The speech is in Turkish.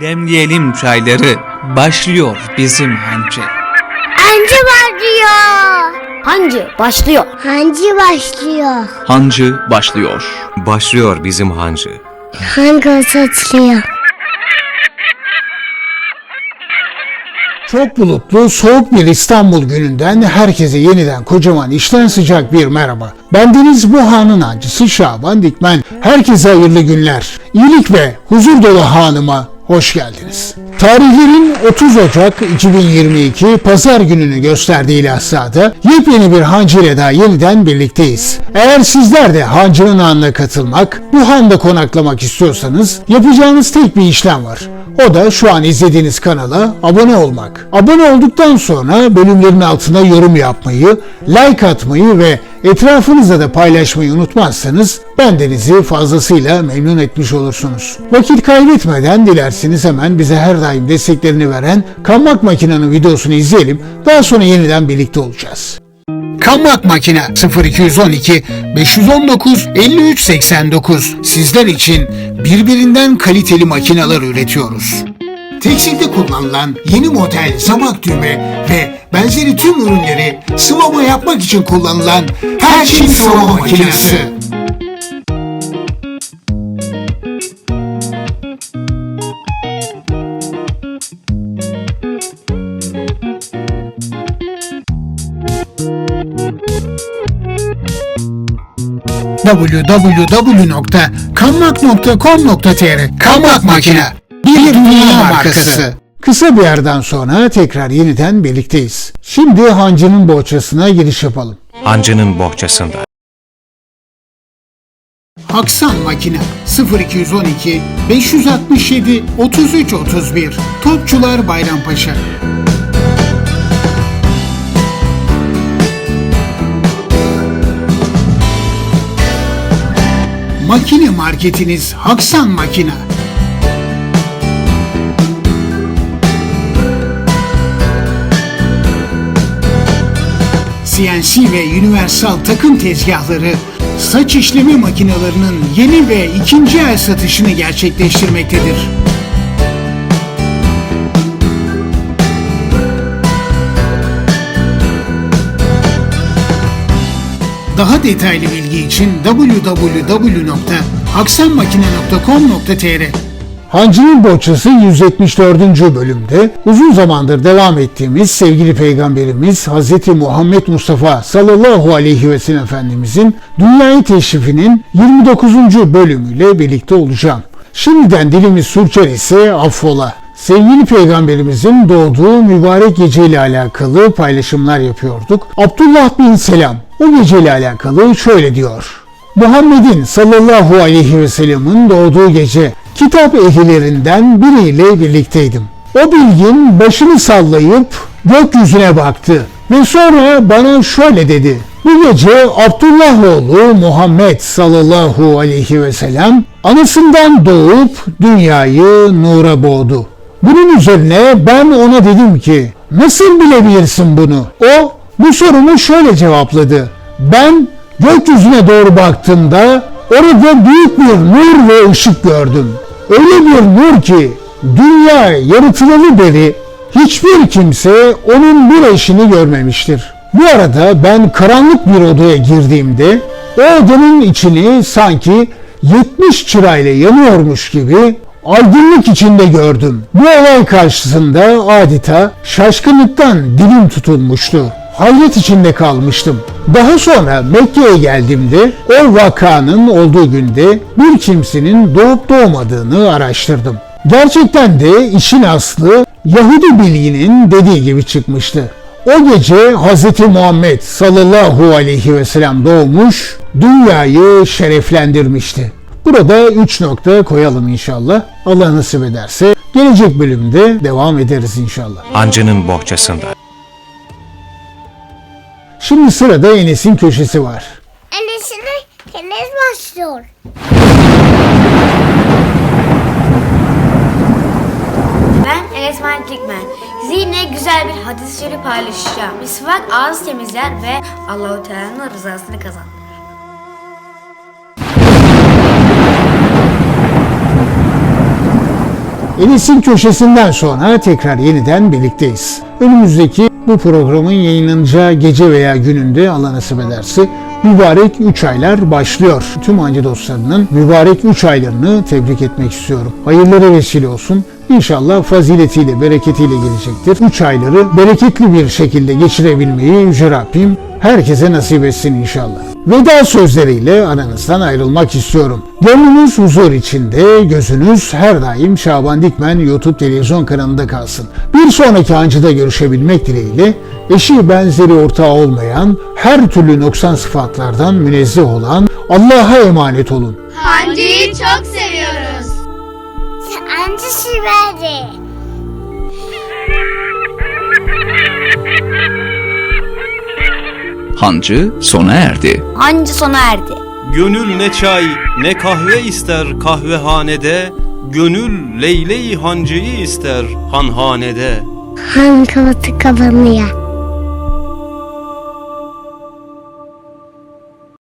Demleyelim çayları. Başlıyor bizim hancı. Hancı başlıyor. Hancı başlıyor. Hancı başlıyor. Hancı başlıyor. Başlıyor bizim hancı. Hancı saçlıyor. Çok bulutlu, soğuk bir İstanbul gününden herkese yeniden kocaman işten sıcak bir merhaba. Bendeniz bu hanın hancısı Şaban Dikmen. Herkese hayırlı günler. İyilik ve huzur dolu hanıma hoş geldiniz. Tarihlerin 30 Ocak 2022 Pazar gününü gösterdiği Lahsa'da yepyeni bir hancı ile yeniden birlikteyiz. Eğer sizler de hancının anına katılmak, bu handa konaklamak istiyorsanız yapacağınız tek bir işlem var. O da şu an izlediğiniz kanala abone olmak. Abone olduktan sonra bölümlerin altına yorum yapmayı, like atmayı ve etrafınızda da paylaşmayı unutmazsanız bendenizi fazlasıyla memnun etmiş olursunuz. Vakit kaybetmeden dilerseniz hemen bize her daim desteklerini veren Kammak Makina'nın videosunu izleyelim. Daha sonra yeniden birlikte olacağız. Kammak Makine 0212 519 53 89 sizler için birbirinden kaliteli makineler üretiyoruz. Tekstilde kullanılan yeni model zamak düğme ve benzeri tüm ürünleri sıvama yapmak için kullanılan her şey sıvama makinesi. www.kanmak.com.tr Kanmak Makine bir dünya markası. Kısa bir yerden sonra tekrar yeniden birlikteyiz. Şimdi hancının bohçasına giriş yapalım. Hancının bohçasında. Aksan Makine 0212 567 33 31 Topçular Bayrampaşa Makine marketiniz Haksan Makine. CNC ve Universal takım tezgahları saç işleme makinelerinin yeni ve ikinci el satışını gerçekleştirmektedir. Daha detaylı bilgi için www.haksanmakine.com.tr Hancı'nın Bohçası 174. bölümde uzun zamandır devam ettiğimiz sevgili peygamberimiz Hz. Muhammed Mustafa sallallahu aleyhi ve sellem Efendimizin dünyayı teşrifinin 29. bölümüyle birlikte olacağım. Şimdiden dilimiz sürçer ise affola. Sevgili peygamberimizin doğduğu mübarek geceyle alakalı paylaşımlar yapıyorduk. Abdullah bin Selam o geceyle alakalı şöyle diyor. Muhammed'in sallallahu aleyhi ve sellem'in doğduğu gece kitap ehlilerinden biriyle birlikteydim. O bilgin başını sallayıp gökyüzüne baktı ve sonra bana şöyle dedi. Bu gece Abdullah oğlu Muhammed sallallahu aleyhi ve sellem anasından doğup dünyayı nura boğdu. Bunun üzerine ben ona dedim ki nasıl bilebilirsin bunu? O bu sorumu şöyle cevapladı. Ben gökyüzüne doğru baktığımda orada büyük bir nur ve ışık gördüm. Öyle bir nur ki dünya yaratılalı beri hiçbir kimse onun bir eşini görmemiştir. Bu arada ben karanlık bir odaya girdiğimde o odanın içini sanki 70 çırayla yanıyormuş gibi aydınlık içinde gördüm. Bu olay karşısında adeta şaşkınlıktan dilim tutulmuştu. Hayret içinde kalmıştım. Daha sonra Mekke'ye geldiğimde o vakanın olduğu günde bir kimsenin doğup doğmadığını araştırdım. Gerçekten de işin aslı Yahudi bilginin dediği gibi çıkmıştı. O gece Hz. Muhammed sallallahu aleyhi ve sellem doğmuş, dünyayı şereflendirmişti. Burada 3 nokta koyalım inşallah. Allah nasip ederse gelecek bölümde devam ederiz inşallah. Hancının bohçasında. Şimdi sırada Enes'in köşesi var. Enesine Enes başlıyor. Ben Enes. Size yine güzel bir hadis-i şerif paylaşacağım. Misvak ağız temizler ve Allahu Teala'nın rızasını kazanır. Enes'in köşesinden sonra tekrar yeniden birlikteyiz. Önümüzdeki bu programın yayınlanacağı gece veya gününde Allah nasip ederse mübarek 3 aylar başlıyor. Tüm hancı dostlarının mübarek 3 aylarını tebrik etmek istiyorum. Hayırlara vesile olsun. İnşallah faziletiyle, bereketiyle gelecektir. 3 ayları bereketli bir şekilde geçirebilmeyi Yüce Rabbim herkese nasip etsin inşallah. Veda sözleriyle aranızdan ayrılmak istiyorum. Gönlünüz huzur içinde, gözünüz her daim Şaban Dikmen YouTube televizyon kanalında kalsın. Bir sonraki hancıda görüşebilmek dileğiyle eşi benzeri ortağı olmayan, her türlü noksan sıfatlardan münezzeh olan Allah'a emanet olun. Hancı'yı çok seviyoruz. Şiveri. Hancı sona erdi. Hancı sona erdi. Gönül ne çay ne kahve ister kahvehanede Gönül leyle-i hancıyı ister hanhanede Han kapatı kapanıyor.